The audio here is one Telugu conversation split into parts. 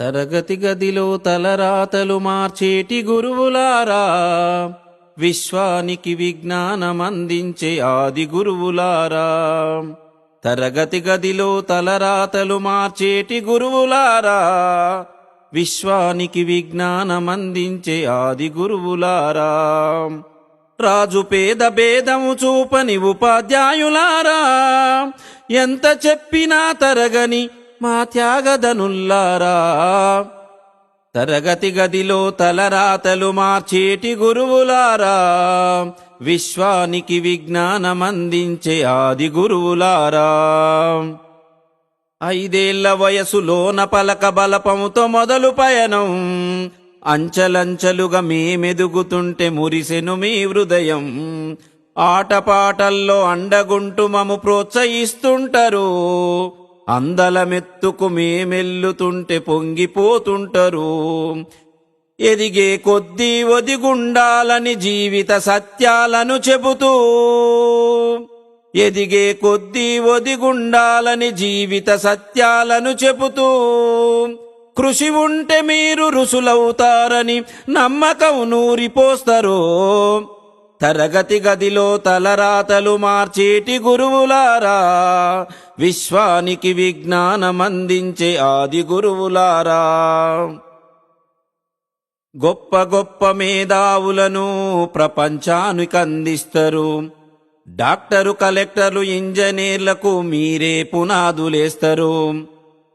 తరగతి గదిలో తలరాతలు మార్చేటి గురువులారా. విశ్వానికి విజ్ఞానమందించే ఆది గురువులారా. తరగతి గదిలో తలరాతలు మార్చేటి గురువులారా. విశ్వానికి విజ్ఞానమందించే ఆది గురువులారా. రాజు పేద భేదము చూపని ఉపాధ్యాయులారా. ఎంత చెప్పినా తరగని మా త్యాగదనుల్లారా తరగతి గదిలో తలరాతలు మార్చేటి గురువులారా. విశ్వానికి విజ్ఞానమందించే ఆది గురువులారా. ఐదేళ్ళ వయసులోన పలక బలపముతో మొదలు పయనం. అంచలంచలుగా మేమెదుగుతుంటే మురిసెను మీ హృదయం. ఆటపాటల్లో అండగుంటూ మము ప్రోత్సహిస్తుంటారు. అందలమెత్తుకు మేమెల్లుతుంటే పొంగిపోతుంటారు. ఎదిగే కొద్దీ ఒదిగుండాలని జీవిత సత్యాలను చెబుతూ. ఎదిగే కొద్దీ ఒదిగుండాలని జీవిత సత్యాలను చెబుతూ. కృషి ఉంటే మీరు రుసులవుతారని నమ్మకం నూరిపోస్తారు. తరగతి గదిలో తలరాతలు మార్చేటి గురువులారా. విశ్వానికి విజ్ఞానమందించే ఆది గురువులారా. గొప్ప గొప్ప మేధావులను ప్రపంచానికి అందిస్తారు. డాక్టరు కలెక్టర్లు ఇంజనీర్లకు మీరే పునాదులేస్తారు.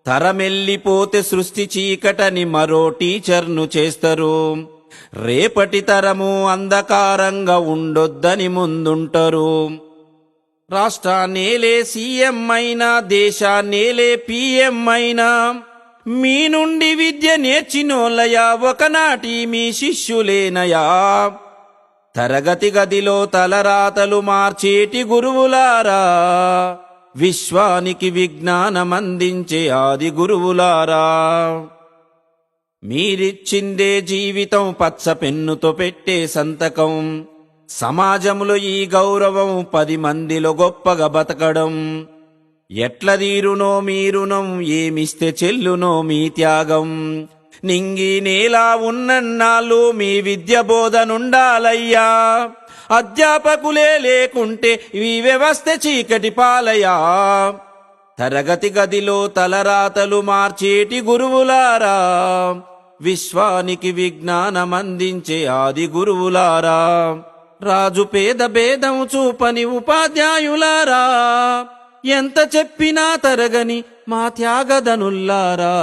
తరమెల్లిపోతే సృష్టి చీకటని మరో టీచర్ను చేస్తారు. రేపటి తరము అంధకారంగా ఉండొద్దని ముందుంటారు. రాష్ట్రాన్నేలే సీఎం అయినా దేశాన్నేలే పిఎం అయినా మీ నుండి విద్య నేర్చినోలయా ఒకనాటి మీ శిష్యులేనయా. తరగతి గదిలో తలరాతలు మార్చేటి గురువులారా. విశ్వానికి విజ్ఞానమందించే ఆది గురువులారా. మీరిచ్చిందే జీవితం పచ్చ పెన్నుతో పెట్టే సంతకం. సమాజంలో ఈ గౌరవం పది మందిలో గొప్పగా బతకడం. ఎట్లదీరునో మీరునం ఏమిస్తే చెల్లునో మీ త్యాగం. నింగి నేలా ఉన్నన్నాళ్ళు మీ విద్య బోధనుండాలయ్యా అధ్యాపకులే లేకుంటే ఈ వ్యవస్థ చీకటి పాలయా తరగతి గదిలో తలరాతలు మార్చేటి గురువులారా. విశ్వానికి విజ్ఞానమందించే ఆది గురువులారా. రాజు పేద భేదం చూపని ఉపాధ్యాయులారా. ఎంత చెప్పినా తరగని మా త్యాగదనుల్లారా